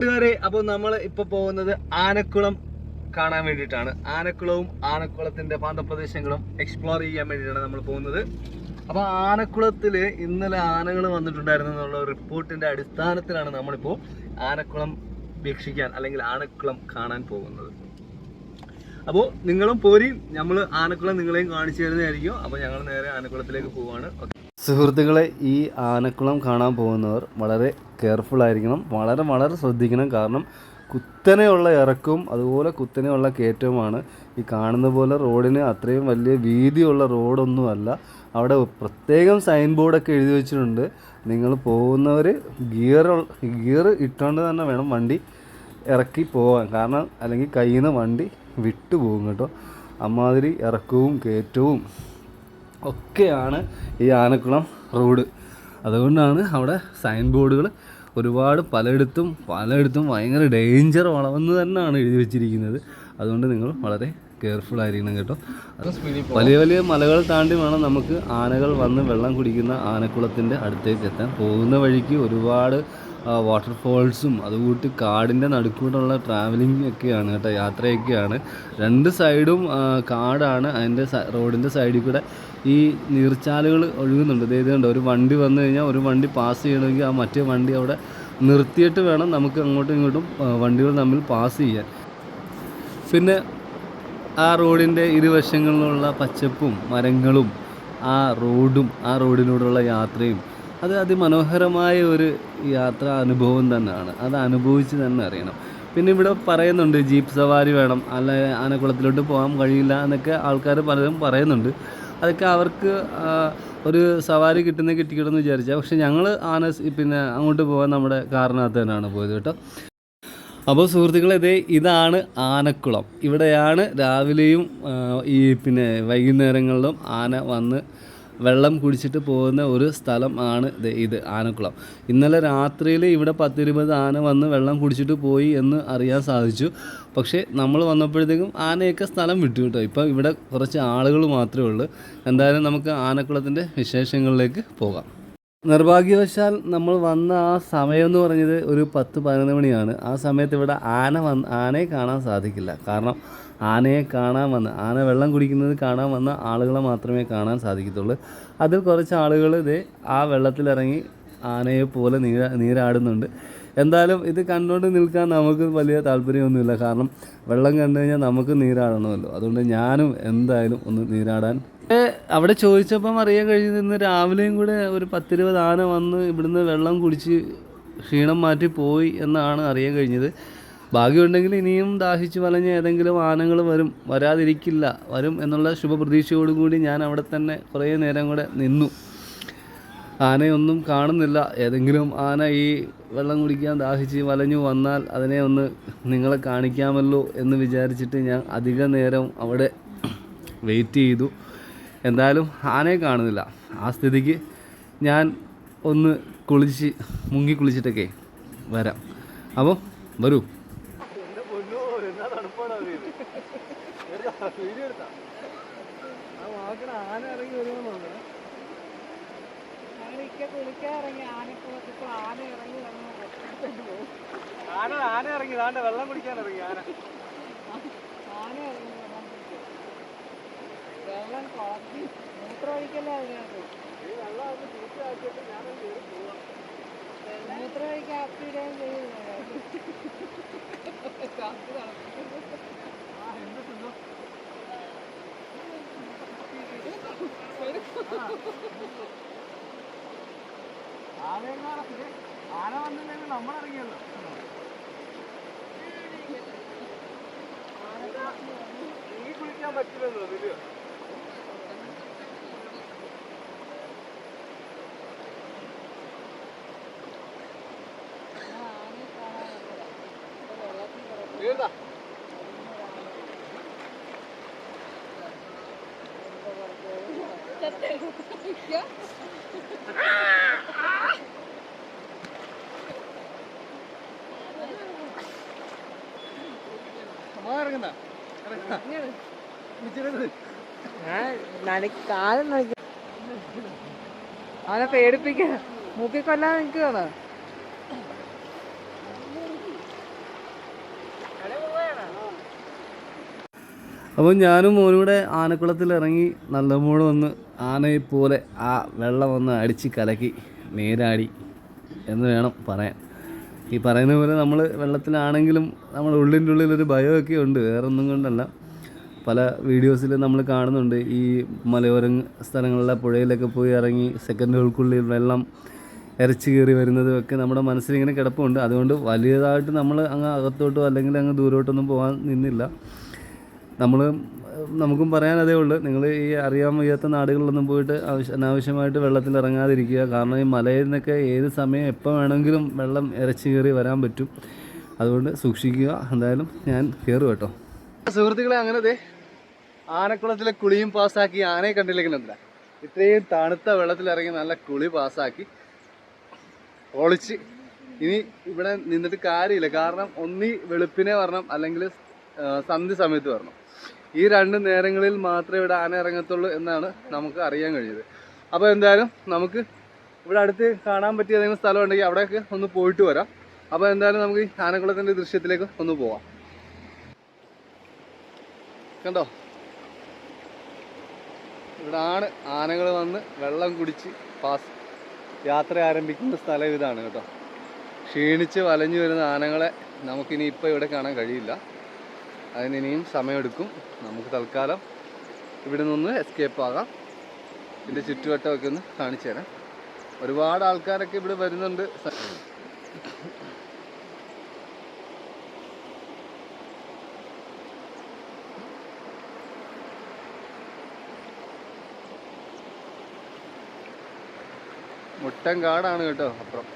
കൂട്ടുകാരെ അപ്പോൾ നമ്മൾ ഇപ്പൊ പോകുന്നത് ആനക്കുളം കാണാൻ വേണ്ടിയിട്ടാണ്. ആനക്കുളവും ആനക്കുളത്തിന്റെ പാന്തപ്രദേശങ്ങളും എക്സ്പ്ലോർ ചെയ്യാൻ വേണ്ടിയിട്ടാണ് നമ്മൾ പോകുന്നത്. അപ്പോൾ ആനക്കുളത്തിൽ ഇന്നലെ ആനകൾ വന്നിട്ടുണ്ടായിരുന്നു എന്നുള്ള റിപ്പോർട്ടിന്റെ അടിസ്ഥാനത്തിലാണ് നമ്മളിപ്പോൾ ആനക്കുളം വീക്ഷിക്കാൻ അല്ലെങ്കിൽ ആനക്കുളം കാണാൻ പോകുന്നത്. അപ്പോൾ നിങ്ങളും പോരി നമ്മൾ ആനക്കുളം നിങ്ങളെയും കാണിച്ചു തരുന്നതായിരിക്കും. അപ്പോൾ ഞങ്ങൾ നേരെ ആനക്കുളത്തിലേക്ക് പോവാണ്. സുഹൃത്തുക്കളെ ഈ ആനക്കുളം കാണാൻ പോകുന്നവർ വളരെ കെയർഫുൾ ആയിരിക്കണം. വളരെ വളരെ ശ്രദ്ധിക്കണം. കാരണം കുത്തനെയുള്ള ഇറക്കവും അതുപോലെ കുത്തനെയുള്ള കയറ്റവുമാണ് ഈ കാണുന്ന പോലെ റോഡിന് അത്രയും വലിയ വീതിയുള്ള റോഡൊന്നുമല്ല. അവിടെ പ്രത്യേകം സൈൻ ബോർഡൊക്കെ എഴുതി വെച്ചിട്ടുണ്ട്. നിങ്ങൾ പോകുന്നവർ ഗിയർ ഗിയർ ഇട്ടുകൊണ്ട് തന്നെ വേണം വണ്ടി ഇറക്കി പോകാൻ കാരണം അല്ലെങ്കിൽ കയ്യിൽ നിന്ന് വണ്ടി വിട്ടു പോകും കേട്ടോ. അമ്മാതിരി ഇറക്കവും കയറ്റവും ഒക്കെയാണ് ഈ ആനക്കുളം റോഡ്. അതുകൊണ്ടാണ് അവിടെ സൈൻ ബോർഡുകൾ ഒരുപാട് പലയിടത്തും പലയിടത്തും ഭയങ്കര ഡേഞ്ചർ വളവെന്ന് തന്നെയാണ് എഴുതി വെച്ചിരിക്കുന്നത്. അതുകൊണ്ട് നിങ്ങൾ വളരെ കെയർഫുൾ ആയിരിക്കണം കേട്ടോ. വലിയ വലിയ മലകൾ താണ്ടി വേണം നമുക്ക് ആനകൾ വന്ന് വെള്ളം കുടിക്കുന്ന ആനക്കുളത്തിന്റെ അടുത്തേക്ക് എത്താൻ. പോകുന്ന വഴിക്ക് ഒരുപാട് വാട്ടർഫോൾസും അതുകൂട്ടി കാടിന്റെ നടുക്കൂടുള്ള ട്രാവലിംഗ് ഒക്കെയാണ് കേട്ടോ യാത്രയൊക്കെയാണ്. രണ്ട് സൈഡും കാടാണ്. അതിന്റെ റോഡിന്റെ സൈഡിൽ കൂടെ ഈ നീർച്ചാലുകൾ ഒഴുകുന്നുണ്ട്. ദേ കണ്ടോ ഒരു വണ്ടി വന്നു കഴിഞ്ഞാൽ ഒരു വണ്ടി പാസ് ചെയ്യണമെങ്കിൽ ആ മറ്റേ വണ്ടി അവിടെ നിർത്തിയിട്ട് വേണം നമുക്ക് അങ്ങോട്ടും ഇങ്ങോട്ടും വണ്ടികൾ തമ്മിൽ പാസ് ചെയ്യാൻ. പിന്നെ ആ റോഡിന്റെ ഇരുവശങ്ങളിലുള്ള പച്ചപ്പും മരങ്ങളും ആ റോഡും ആ റോഡിലൂടെയുള്ള യാത്രയും അത് അതിമനോഹരമായ ഒരു യാത്രാ അനുഭവം തന്നെയാണ്. അത് അനുഭവിച്ച് തന്നെ അറിയണം. പിന്നെ ഇവിടെ പറയുന്നുണ്ട് ജീപ്പ് സവാരി വേണം അല്ല ആനക്കുളത്തിലോട്ട് പോകാൻ കഴിയില്ല എന്നൊക്കെ ആൾക്കാർ പലരും പറയുന്നുണ്ട്. അതൊക്കെ അവർക്ക് ഒരു സവാരി കിട്ടുന്ന കിട്ടിക്കിട്ടെന്ന് വിചാരിച്ചാൽ പക്ഷെ ഞങ്ങൾ ആന പിന്നെ അങ്ങോട്ട് പോകാൻ നമ്മുടെ കാറിനകത്ത് തന്നെയാണ് പോയത് കേട്ടോ. അപ്പോൾ സുഹൃത്തുക്കളെ ഇതേ ഇതാണ് ആനക്കുളം. ഇവിടെയാണ് രാവിലെയും ഈ പിന്നെ വൈകുന്നേരങ്ങളിലും ആന വന്ന് വെള്ളം കുടിച്ചിട്ട് പോകുന്ന ഒരു സ്ഥലം ആണ് ഇത് ആനക്കുളം. ഇന്നലെ രാത്രിയിൽ ഇവിടെ പത്തിരുപത് ആന വന്ന് വെള്ളം കുടിച്ചിട്ട് പോയി എന്ന് അറിയാൻ സാധിച്ചു. പക്ഷേ നമ്മൾ വന്നപ്പോഴത്തേക്കും ആനയൊക്കെ സ്ഥലം വിട്ടു കേട്ടോ. ഇപ്പം ഇവിടെ കുറച്ച് ആളുകൾ മാത്രമേ ഉള്ളൂ. എന്തായാലും നമുക്ക് ആനക്കുളത്തിന്റെ വിശേഷങ്ങളിലേക്ക് പോകാം. നിർഭാഗ്യവശാൽ നമ്മൾ വന്ന ആ സമയം എന്ന് പറഞ്ഞത് ഒരു പത്ത് പതിനൊന്ന് മണിയാണ്. ആ സമയത്ത് ഇവിടെ ആന വന്ന് ആനയെ കാണാൻ സാധിക്കില്ല. കാരണം ആനയെ കാണാൻ വന്ന് ആന വെള്ളം കുടിക്കുന്നത് കാണാൻ വന്ന ആളുകളെ മാത്രമേ കാണാൻ സാധിക്കത്തുള്ളൂ. അതിൽ കുറച്ച് ആളുകൾ ഇത് ആ വെള്ളത്തിലിറങ്ങി ആനയെ പോലെ നീര നീരാടുന്നുണ്ട്. എന്തായാലും ഇത് കണ്ടുകൊണ്ട് നിൽക്കാൻ നമുക്ക് വലിയ താല്പര്യമൊന്നുമില്ല. കാരണം വെള്ളം കണ്ടു കഴിഞ്ഞാൽ നമുക്ക് നീരാടണമല്ലോ. അതുകൊണ്ട് ഞാനും എന്തായാലും ഒന്ന് നീരാടാൻ അവിടെ ചോദിച്ചപ്പോൾ അറിയാൻ കഴിഞ്ഞിരുന്നു രാവിലെയും കൂടെ ഒരു പത്തിരുപത് ആന വന്ന് ഇവിടുന്ന് വെള്ളം കുടിച്ച് ക്ഷീണം മാറ്റി പോയി എന്നാണ് അറിയാൻ കഴിഞ്ഞത്. ഭാഗ്യമുണ്ടെങ്കിൽ ഇനിയും ദാഹിച്ച് വലഞ്ഞ ഏതെങ്കിലും ആനകൾ വരും വരാതിരിക്കില്ല വരും എന്നുള്ള ശുഭപ്രതീക്ഷയോടുകൂടി ഞാൻ അവിടെ തന്നെ കുറേ നേരം കൂടെ നിന്നു. ആനയൊന്നും കാണുന്നില്ല. ഏതെങ്കിലും ആന ഈ വെള്ളം കുടിക്കാൻ ദാഹിച്ച് വലഞ്ഞു വന്നാൽ അതിനെ ഒന്ന് നിങ്ങളെ കാണിക്കാമല്ലോ എന്ന് വിചാരിച്ചിട്ട് ഞാൻ അധിക നേരം അവിടെ വെയിറ്റ് ചെയ്തു. എന്തായാലും ആനയെ കാണുന്നില്ല. ആ സ്ഥിതിക്ക് ഞാൻ ഒന്ന് കുളിച്ച് മുങ്ങി കുളിച്ചിട്ടൊക്കെ വരാം. അപ്പോൾ വരൂ. ആന ഇറങ്ങി ആന ഇറങ്ങി. ആന ആന ഇറങ്ങി വെള്ളം കുടിക്കാൻ ഇറങ്ങി ആന. ആന ഇറങ്ങി വെള്ളം കുടിക്കും വെള്ളം കുളത്തി മൂത്രമൊഴിക്കല്ലേ അതിനകത്ത്? ഈ മൂത്രമൊഴിക്കാൻ അപ്പിടുകയും ചെയ്യുന്നത് ആ എന്ത് തിന്നു ആനയെങ്ങാനും ആന വന്നില്ലെങ്കിൽ നമ്മളിറങ്ങിയല്ലോ നീ കുളിക്കാൻ പറ്റില്ലല്ലോ ഇതിൽ ആനയെ കാണാൻ വെള്ളത്തിൽ കിടക്കും വീഴുതാ ഇറങ്ങുന്ന കാലം നോക്കി. അവനെ പേടിപ്പിക്കാ. മൂക്കി കൊല്ലാൻ നിൽക്കുകയാണ് അപ്പോൾ ഞാനും മോനൂടെ ആനക്കുളത്തിൽ ഇറങ്ങി നല്ലമോട് വന്ന് ആനയെ പോലെ ആ വെള്ളം ഒന്ന് അടിച്ച് കലക്കി നേരാടി എന്ന് വേണം പറയാൻ. ഈ പറയുന്ന പോലെ നമ്മൾ വെള്ളത്തിലാണെങ്കിലും നമ്മുടെ ഉള്ളിന്റെ ഉള്ളിലൊരു ഭയമൊക്കെ ഉണ്ട് വേറൊന്നും കൊണ്ടല്ല. പല വീഡിയോസിൽ നമ്മൾ കാണുന്നുണ്ട് ഈ മലയോര സ്ഥലങ്ങളിലെ പുഴയിലൊക്കെ പോയി ഇറങ്ങി സെക്കൻഡുകൾക്കുള്ളിൽ വെള്ളം ഇരച്ച് കയറി വരുന്നതും ഒക്കെ നമ്മുടെ മനസ്സിലിങ്ങനെ കിടപ്പുണ്ട്. അതുകൊണ്ട് വലിയതായിട്ട് നമ്മൾ അങ്ങ് അകത്തോട്ടോ അല്ലെങ്കിൽ അങ്ങ് ദൂരോട്ടൊന്നും പോകാൻ നിന്നില്ല. നമ്മൾ നമുക്കും പറയാൻ അതേ ഉള്ളൂ. നിങ്ങൾ ഈ അറിയാൻ വയ്യാത്ത നാടുകളിലൊന്നും പോയിട്ട് ആവശ്യ അനാവശ്യമായിട്ട് വെള്ളത്തിൽ ഇറങ്ങാതിരിക്കുക. കാരണം ഈ മലയിൽ നിന്നൊക്കെ ഏത് സമയം എപ്പോൾ വേണമെങ്കിലും വെള്ളം ഇറച്ചി കയറി വരാൻ പറ്റും. അതുകൊണ്ട് സൂക്ഷിക്കുക. എന്തായാലും ഞാൻ കയറും കേട്ടോ. സുഹൃത്തുക്കളെ അങ്ങനെ ദേ ആനക്കുളത്തിലെ കുളിയും പാസ്സാക്കി ആനയെ കണ്ടില്ലെങ്കിലെന്താ? ഇത്രയും തണുത്ത വെള്ളത്തിൽ ഇറങ്ങി നല്ല കുളി പാസ്സാക്കി ഒളിച്ച്. ഇനി ഇവിടെ നിന്നിട്ട് കാര്യമില്ല. കാരണം ഒന്നീ വെളുപ്പിനെ വരണം അല്ലെങ്കിൽ സന്ധ്യ സമയത്ത് വരണം. ഈ രണ്ട് നേരങ്ങളിൽ മാത്രമേ ഇവിടെ ആന ഇറങ്ങത്തുള്ളൂ എന്നാണ് നമുക്ക് അറിയാൻ കഴിയുന്നത്. അപ്പോൾ എന്തായാലും നമുക്ക് ഇവിടെ അടുത്ത് കാണാൻ പറ്റിയ ഏതെങ്കിലും സ്ഥലം ഉണ്ടെങ്കിൽ അവിടെയൊക്കെ ഒന്ന് പോയിട്ട് വരാം. അപ്പോൾ എന്തായാലും നമുക്ക് ഈ ആനക്കുളത്തിന്റെ ദൃശ്യത്തിലേക്ക് ഒന്ന് പോവാം. കണ്ടോ? ഇവിടാണ് ആനകൾ വന്ന് വെള്ളം കുടിച്ച് പാസ് യാത്ര ആരംഭിക്കുന്ന സ്ഥലം ഇതാണ് കേട്ടോ. ക്ഷീണിച്ച് വലഞ്ഞു വരുന്ന ആനകളെ നമുക്കിനി ഇപ്പോൾ ഇവിടെ കാണാൻ കഴിയില്ല. അതിന് ഇനിയും സമയമെടുക്കും. നമുക്ക് തൽക്കാലം ഇവിടെ നിന്ന് എസ്കേപ്പ് ആകാം. ഇതിന്റെ ചുറ്റുവട്ടമൊക്കെ ഒന്ന് കാണിച്ചു തരാം. ഒരുപാട് ആൾക്കാരൊക്കെ ഇവിടെ വരുന്നുണ്ട്. മുട്ടം മുട്ടൻ കാടാണ് കേട്ടോ അപ്പുറം.